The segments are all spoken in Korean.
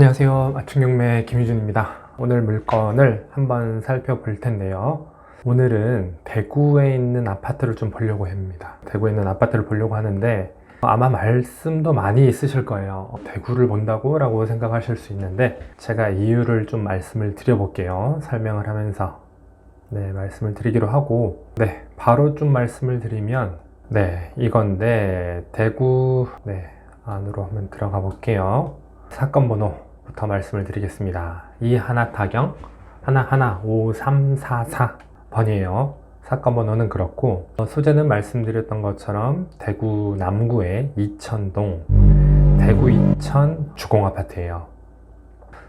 안녕하세요. 맞춤경매 김유준입니다. 오늘 물건을 한번 살펴볼 텐데요. 오늘은 대구에 있는 아파트를 좀 보려고 합니다. 대구에 있는 아파트를 보려고 하는데 아마 말씀도 많이 있으실 거예요. 대구를 본다고? 라고 생각하실 수 있는데 제가 이유를 좀 말씀을 드려볼게요. 설명을 하면서. 네, 말씀을 드리기로 하고 네, 바로 좀 말씀을 드리면 네, 이건데 대구 네, 안으로 한번 들어가 볼게요. 사건 번호 부터 말씀을 드리겠습니다. 이 하나 타경 하나하나 5344 번이에요. 사건 번호는 그렇고 어, 소재는 말씀드렸던 것처럼 대구 남구의 이천동 대구 이천 주공아파트예요.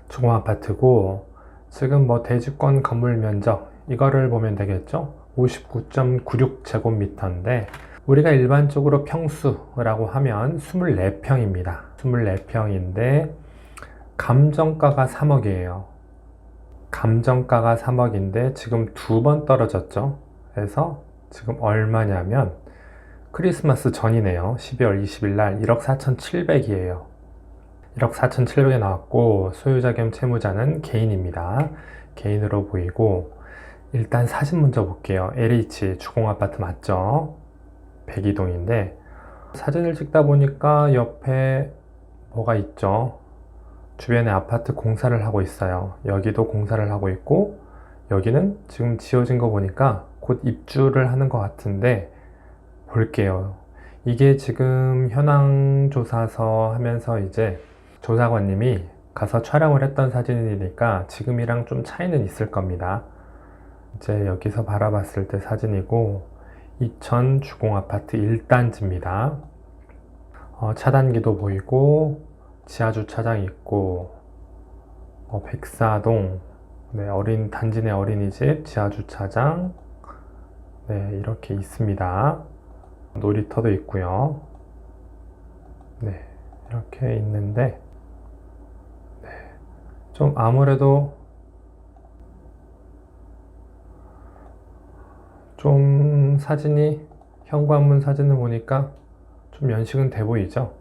주공아파트고 지금 뭐 대지권 건물 면적 이거를 보면 되겠죠? 59.96제곱미터인데 우리가 일반적으로 평수라고 하면 24평입니다. 24평인데 감정가가 3억이에요. 감정가가 3억인데 지금 두 번 떨어졌죠. 그래서 지금 얼마냐면 크리스마스 전이네요. 12월 20일 날 1억 4,700이에요. 1억 4,700에 나왔고 소유자 겸 채무자는 개인입니다. 개인으로 보이고 일단 사진 먼저 볼게요. LH 주공아파트 맞죠? 백이동인데 사진을 찍다 보니까 옆에 뭐가 있죠? 주변에 아파트 공사를 하고 있어요. 여기도 공사를 하고 있고 여기는 지금 지어진 거 보니까 곧 입주를 하는 것 같은데 볼게요. 이게 지금 현황 조사서 하면서 이제 조사관님이 가서 촬영을 했던 사진이니까 지금이랑 좀 차이는 있을 겁니다. 이제 여기서 바라봤을 때 사진이고 이천 주공아파트 1단지입니다. 어, 차단기도 보이고 지하 주차장 있고 어, 백사동 네, 어린 단지 내 어린이집 지하 주차장 네, 이렇게 있습니다. 놀이터도 있고요. 네, 이렇게 있는데 네, 좀 아무래도 좀 사진이 현관문 사진을 보니까 좀 연식은 돼 보이죠?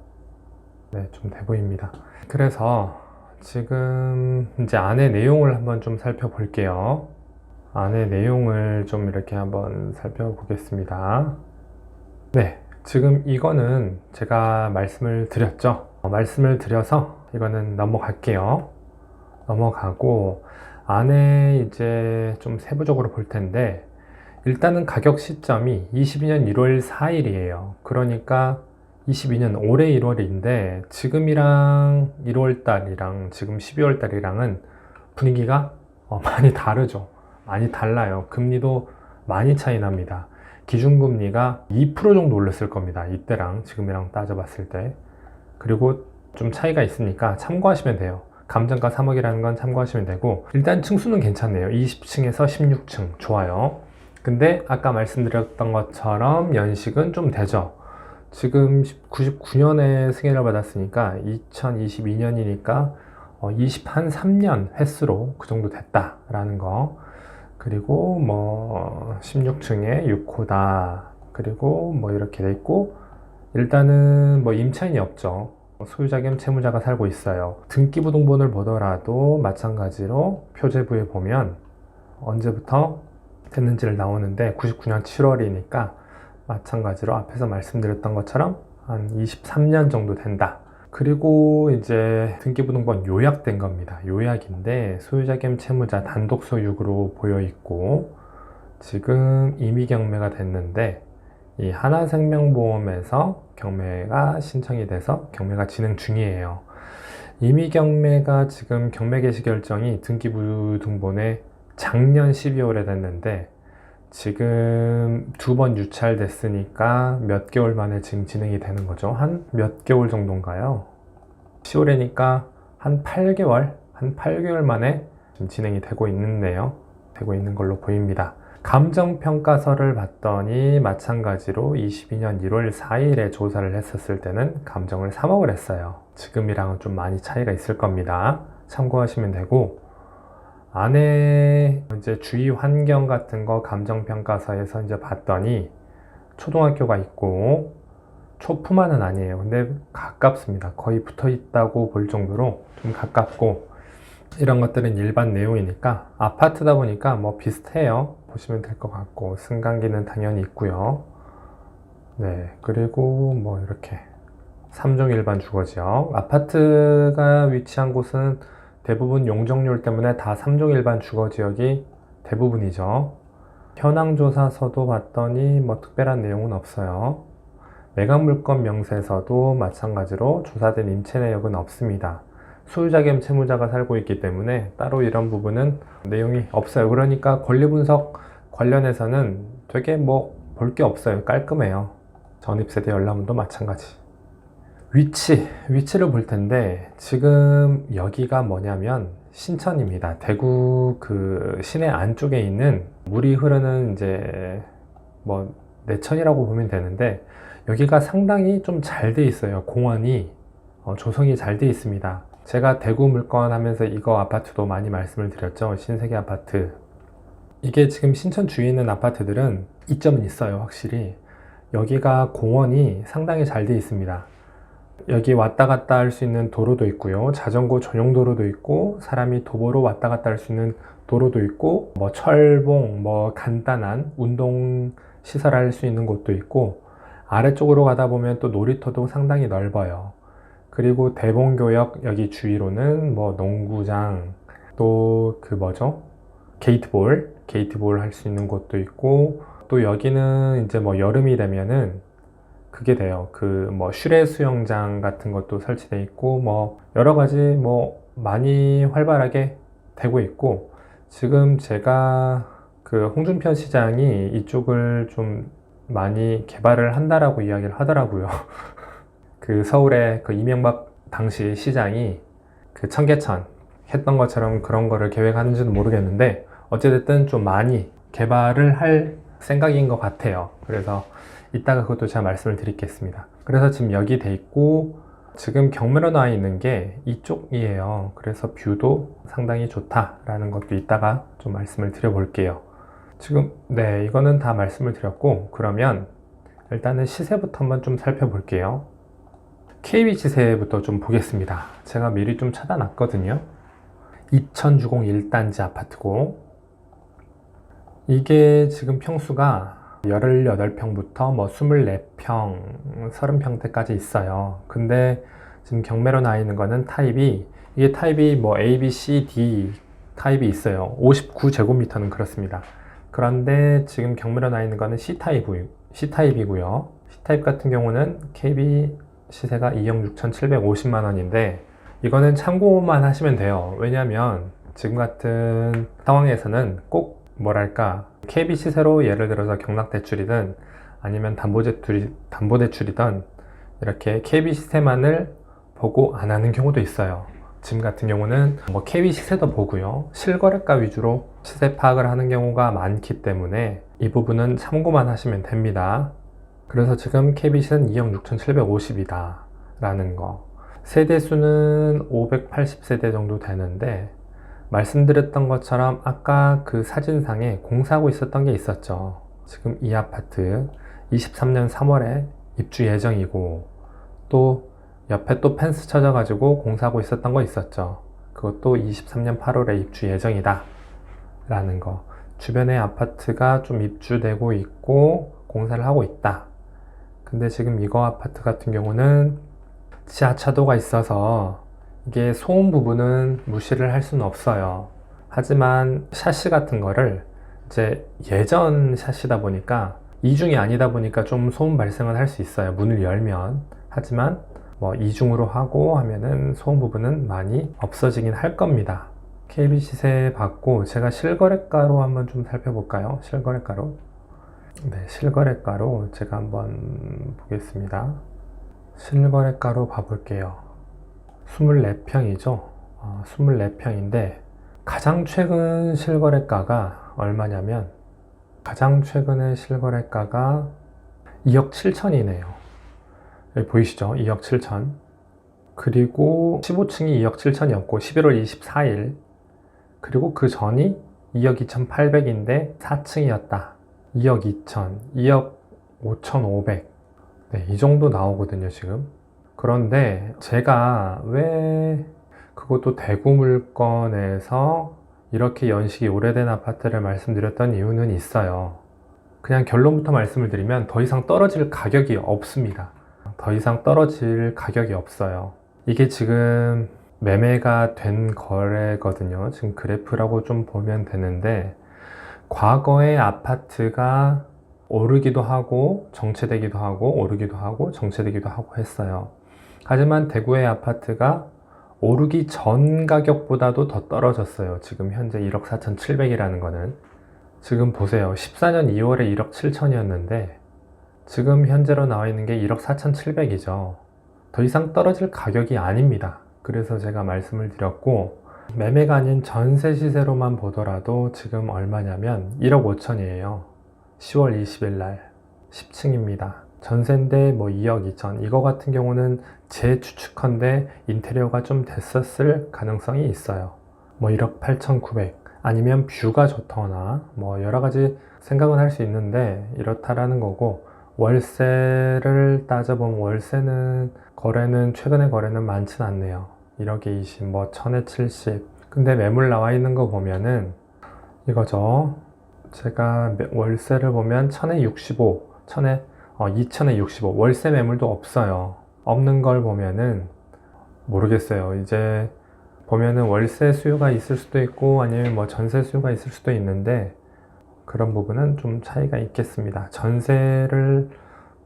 네, 좀 돼 보입니다. 그래서 지금 이제 안에 내용을 한번 좀 살펴볼게요. 안에 내용을 좀 이렇게 한번 살펴보겠습니다. 네, 지금 이거는 제가 말씀을 드렸죠. 어, 말씀을 드려서 이거는 넘어갈게요. 넘어가고 안에 이제 좀 세부적으로 볼 텐데 일단은 가격 시점이 22년 1월 4일이에요. 그러니까 22년 올해 1월인데 지금이랑 1월 달이랑 지금 12월 달이랑은 분위기가 어, 많이 다르죠. 많이 달라요. 금리도 많이 차이 납니다. 기준금리가 2% 정도 올랐을 겁니다. 이때랑 지금이랑 따져봤을 때. 그리고 좀 차이가 있으니까 참고하시면 돼요. 감정가 3억이라는 건 참고하시면 되고 일단 층수는 괜찮네요. 20층에서 16층 좋아요. 근데 아까 말씀드렸던 것처럼 연식은 좀 되죠. 지금 99년에 승인을 받았으니까 2022년이니까 20한 3년 횟수로 그 정도 됐다라는 거. 그리고 뭐 16층에 6호다. 그리고 뭐 이렇게 돼 있고 일단은 뭐 임차인이 없죠. 소유자 겸 채무자가 살고 있어요. 등기부등본을 보더라도 마찬가지로 표제부에 보면 언제부터 됐는지를 나오는데 99년 7월이니까 마찬가지로 앞에서 말씀드렸던 것처럼 한 23년 정도 된다. 그리고 이제 등기부등본 요약된 겁니다. 요약인데 소유자 겸 채무자 단독 소유로 보여 있고 지금 임의 경매가 됐는데 이 하나생명보험에서 경매가 신청이 돼서 경매가 진행 중이에요. 임의 경매가 지금 경매 개시 결정이 등기부등본에 작년 12월에 됐는데 지금 두 번 유찰됐으니까 몇 개월 만에 지금 진행이 되는 거죠. 한 몇 개월 정도인가요? 10월이니까 한 8개월, 한 8개월 만에 지금 진행이 되고 있는데요. 되고 있는 걸로 보입니다. 감정평가서를 봤더니 마찬가지로 22년 1월 4일에 조사를 했었을 때는 감정을 3억을 했어요. 지금이랑은 좀 많이 차이가 있을 겁니다. 참고하시면 되고, 안에 이제 주위 환경 같은 거 감정평가서에서 이제 봤더니 초등학교가 있고 초품화는 아니에요. 근데 가깝습니다. 거의 붙어 있다고 볼 정도로 좀 가깝고 이런 것들은 일반 내용이니까 아파트다 보니까 뭐 비슷해요. 보시면 될 것 같고 승강기는 당연히 있고요. 네, 그리고 뭐 이렇게 3종 일반 주거지역 아파트가 위치한 곳은 대부분 용적률 때문에 다 3종 일반 주거 지역이 대부분이죠. 현황 조사서도 봤더니 뭐 특별한 내용은 없어요. 매각 물건 명세서도 마찬가지로 조사된 임체 내역은 없습니다. 소유자 겸 채무자가 살고 있기 때문에 따로 이런 부분은 내용이 없어요. 그러니까 권리 분석 관련해서는 되게 뭐 볼 게 없어요. 깔끔해요. 전입세대 열람도 마찬가지. 위치, 위치를 볼 텐데 지금 여기가 뭐냐면 신천입니다. 대구 그 시내 안쪽에 있는 물이 흐르는 이제 뭐 내천이라고 보면 되는데 여기가 상당히 좀 잘 돼 있어요. 공원이 어, 조성이 잘 돼 있습니다. 제가 대구 물건 하면서 이거 아파트도 많이 말씀을 드렸죠. 신세계 아파트. 이게 지금 신천 주위에 있는 아파트들은 이점은 있어요. 확실히. 여기가 공원이 상당히 잘 돼 있습니다. 여기 왔다 갔다 할 수 있는 도로도 있고요. 자전거 전용 도로도 있고, 사람이 도보로 왔다 갔다 할 수 있는 도로도 있고, 뭐 철봉, 뭐 간단한 운동 시설 할 수 있는 곳도 있고, 아래쪽으로 가다 보면 또 놀이터도 상당히 넓어요. 그리고 대봉교역 여기 주위로는 뭐 농구장, 또 그 뭐죠? 게이트볼, 게이트볼 할 수 있는 곳도 있고, 또 여기는 이제 뭐 여름이 되면은 그게 돼요. 그 뭐 슈레 수영장 같은 것도 설치돼 있고 뭐 여러 가지 뭐 많이 활발하게 되고 있고 지금 제가 그 홍준표 시장이 이쪽을 좀 많이 개발을 한다라고 이야기를 하더라고요. 그 서울의 그 이명박 당시 시장이 그 청계천 했던 것처럼 그런 거를 계획하는지는 모르겠는데 어찌됐든 좀 많이 개발을 할 생각인 것 같아요. 그래서 이따가 그것도 제가 말씀을 드리겠습니다. 그래서 지금 여기 돼 있고 지금 경매로 나와 있는 게 이쪽이에요. 그래서 뷰도 상당히 좋다라는 것도 이따가 좀 말씀을 드려볼게요. 지금 네 이거는 다 말씀을 드렸고 그러면 일단은 시세부터 한번 좀 살펴볼게요. KB 시세부터 좀 보겠습니다. 제가 미리 좀 찾아놨거든요. 2060 1단지 아파트고 이게 지금 평수가 18평부터 뭐 24평, 30평대까지 있어요. 근데 지금 경매로 나와 있는 거는 타입이 이게 타입이 뭐 A, B, C, D 타입이 있어요. 59제곱미터는 그렇습니다. 그런데 지금 경매로 나와 있는 거는 C 타입 C 타입이고요. C 타입 같은 경우는 KB 시세가 2억 6,750만 원인데 이거는 참고만 하시면 돼요. 왜냐하면 지금 같은 상황에서는 꼭 뭐랄까 KB 시세로 예를 들어서 경락대출이든 아니면 담보대출이, 담보대출이든 이렇게 KB 시세만을 보고 안 하는 경우도 있어요. 지금 같은 경우는 뭐 KB 시세도 보고요. 실거래가 위주로 시세 파악을 하는 경우가 많기 때문에 이 부분은 참고만 하시면 됩니다. 그래서 지금 KB 시세는 2억 6,750이다 라는 거. 세대 수는 580세대 정도 되는데 말씀드렸던 것처럼 아까 그 사진상에 공사하고 있었던 게 있었죠. 지금 이 아파트 23년 3월에 입주 예정이고 또 옆에 또 펜스 쳐져가지고 공사하고 있었던 거 있었죠. 그것도 23년 8월에 입주 예정이다. 라는 거. 주변에 아파트가 좀 입주되고 있고 공사를 하고 있다. 근데 지금 이거 아파트 같은 경우는 지하차도가 있어서 이게 소음 부분은 무시를 할 수는 없어요. 하지만 샤시 같은 거를 이제 예전 샤시다 보니까 이중이 아니다 보니까 좀 소음 발생을 할수 있어요. 문을 열면. 하지만 뭐 이중으로 하고 하면은 소음 부분은 많이 없어지긴 할 겁니다. KB 시세 받고 제가 실거래가로 한번 좀 살펴볼까요? 실거래가로. 네, 실거래가로 제가 한번 보겠습니다. 실거래가로 봐볼게요. 24평이죠. 어, 24평인데 가장 최근 실거래가가 얼마냐면 가장 최근의 실거래가가 2억 7천이네요. 여기 보이시죠? 2억 7천. 그리고 15층이 2억 7천이었고 11월 24일 그리고 그 전이 2억 2,800인데 4층이었다. 2억 2천, 2억 5,500. 네, 이 정도 나오거든요, 지금. 그런데 제가 왜 그것도 대구 물건에서 이렇게 연식이 오래된 아파트를 말씀드렸던 이유는 있어요. 그냥 결론부터 말씀을 드리면 더 이상 떨어질 가격이 없습니다. 더 이상 떨어질 가격이 없어요. 이게 지금 매매가 된 거래거든요. 지금 그래프라고 좀 보면 되는데, 과거에 아파트가 오르기도 하고, 정체되기도 하고, 오르기도 하고, 정체되기도 하고 했어요. 하지만 대구의 아파트가 오르기 전 가격보다도 더 떨어졌어요. 지금 현재 1억 4,700이라는 거는. 지금 보세요. 14년 2월에 1억 7천이었는데, 지금 현재로 나와 있는 게 1억 4,700이죠. 더 이상 떨어질 가격이 아닙니다. 그래서 제가 말씀을 드렸고, 매매가 아닌 전세 시세로만 보더라도 지금 얼마냐면 1억 5천이에요. 10월 20일 날 10층입니다. 전세인데 뭐 2억 2천. 이거 같은 경우는 제 추측컨대 인테리어가 좀 됐었을 가능성이 있어요. 뭐 1억 8,900. 아니면 뷰가 좋거나 뭐 여러 가지 생각은 할 수 있는데 이렇다라는 거고 월세를 따져보면 월세는 거래는 최근에 거래는 많진 않네요. 1억에 20, 뭐 1000에 70. 근데 매물 나와 있는 거 보면은 이거죠. 제가 매- 월세를 보면 1000에 65, 1000에 어, 2000에 65. 월세 매물도 없어요. 없는 걸 보면은 모르겠어요. 이제 보면은 월세 수요가 있을 수도 있고 아니면 뭐 전세 수요가 있을 수도 있는데 그런 부분은 좀 차이가 있겠습니다. 전세를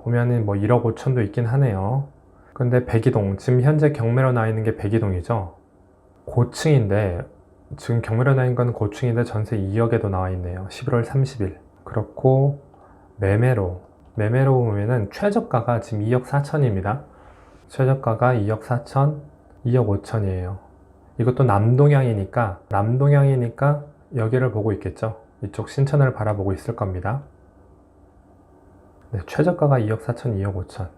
보면은 뭐 1억 5천도 있긴 하네요. 근데 백이동 지금 현재 경매로 나 있는 게 백이동이죠. 고층인데 지금 경매로 나 있는 건 고층인데 전세 2억에도 나와 있네요. 11월 30일. 그렇고 매매로 매매로 보면은 최저가가 지금 2억 4천입니다. 최저가가 2억 4천, 2억 5천이에요. 이것도 남동향이니까 남동향이니까 여기를 보고 있겠죠. 이쪽 신천을 바라보고 있을 겁니다. 네, 최저가가 2억 4천, 2억 5천.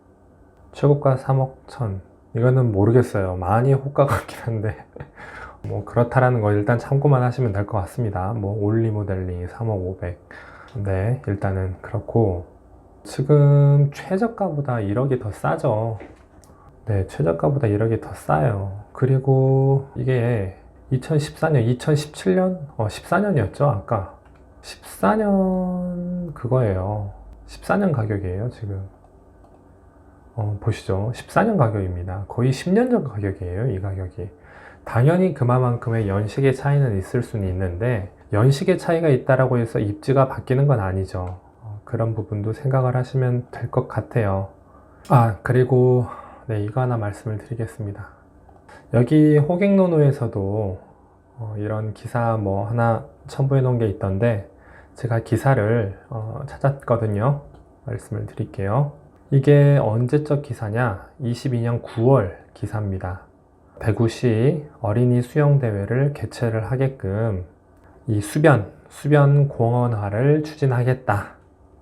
최고가 3억 1천. 이거는 모르겠어요. 많이 호가 같긴 한데 뭐 그렇다라는 거 일단 참고만 하시면 될 것 같습니다. 뭐 올리 모델링 3억 500. 네, 일단은 그렇고 지금 최저가보다 1억이 더 싸죠. 네, 최저가보다 1억이 더 싸요. 그리고 이게 2014년, 2017년? 어, 14년이었죠, 아까. 14년 그거예요. 14년 가격이에요, 지금. 어, 보시죠. 14년 가격입니다. 거의 10년 전 가격이에요, 이 가격이. 당연히 그만큼의 연식의 차이는 있을 수는 있는데, 연식의 차이가 있다라고 해서 입지가 바뀌는 건 아니죠. 어, 그런 부분도 생각을 하시면 될 것 같아요. 아, 그리고, 네, 이거 하나 말씀을 드리겠습니다. 여기 호갱노노에서도 어, 이런 기사 뭐 하나 첨부해 놓은 게 있던데, 제가 기사를 어, 찾았거든요. 말씀을 드릴게요. 이게 언제적 기사냐? 22년 9월 기사입니다. 대구시 어린이 수영대회를 개최를 하게끔 이 수변, 수변 공원화를 추진하겠다.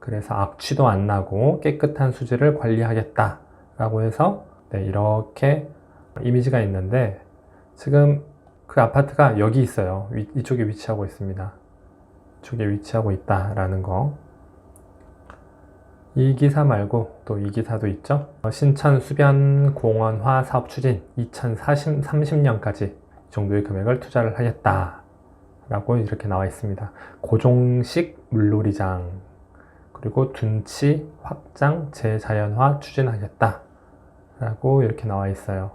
그래서 악취도 안 나고 깨끗한 수질을 관리하겠다. 라고 해서 네, 이렇게 이미지가 있는데 지금 그 아파트가 여기 있어요. 위- 이쪽에 위치하고 있습니다. 이쪽에 위치하고 있다 라는 거. 이 기사 말고 또 이 기사도 있죠. 어, 신천 수변 공원화 사업 추진 2030년까지 이 정도의 금액을 투자를 하겠다. 라고 이렇게 나와 있습니다. 고종식 물놀이장 그리고 둔치 확장 재자연화 추진하겠다. 라고 이렇게 나와 있어요.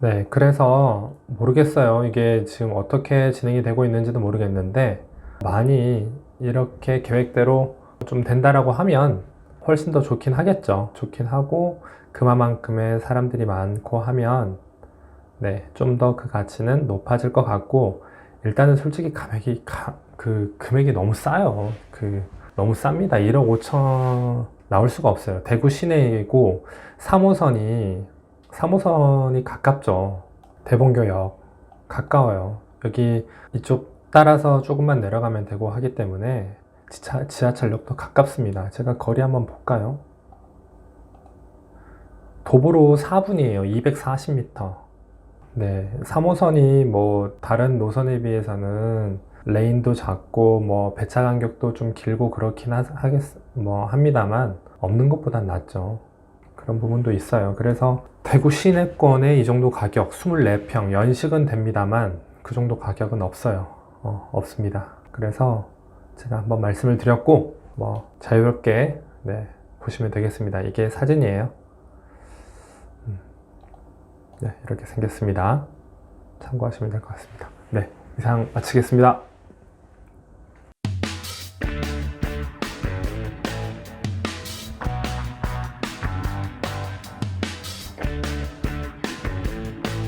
네, 그래서 모르겠어요. 이게 지금 어떻게 진행이 되고 있는지도 모르겠는데 많이 이렇게 계획대로 좀 된다라고 하면 훨씬 더 좋긴 하겠죠. 좋긴 하고 그만큼의 사람들이 많고 하면 네, 좀 더 그 가치는 높아질 것 같고 일단은 솔직히 금액이 가- 그 금액이 너무 싸요. 그 너무 쌉니다. 1억 5천 나올 수가 없어요. 대구 시내이고 3호선이 3호선이 가깝죠. 대봉교역 가까워요. 여기 이쪽 따라서 조금만 내려가면 되고 하기 때문에 지하, 지하철역도 가깝습니다. 제가 거리 한번 볼까요? 도보로 4분이에요. 240m. 네, 3호선이 뭐 다른 노선에 비해서는 레인도 작고 뭐 배차 간격도 좀 길고 그렇긴 하, 하겠 뭐 합니다만 없는 것보단 낫죠. 그런 부분도 있어요. 그래서 대구 시내권에 이 정도 가격 24평 연식은 됩니다만 그 정도 가격은 없어요. 어, 없습니다. 그래서 제가 한번 말씀을 드렸고 뭐 자유롭게 네, 보시면 되겠습니다. 이게 사진이에요. 음, 네, 이렇게 생겼습니다. 참고하시면 될 것 같습니다. 네, 이상 마치겠습니다.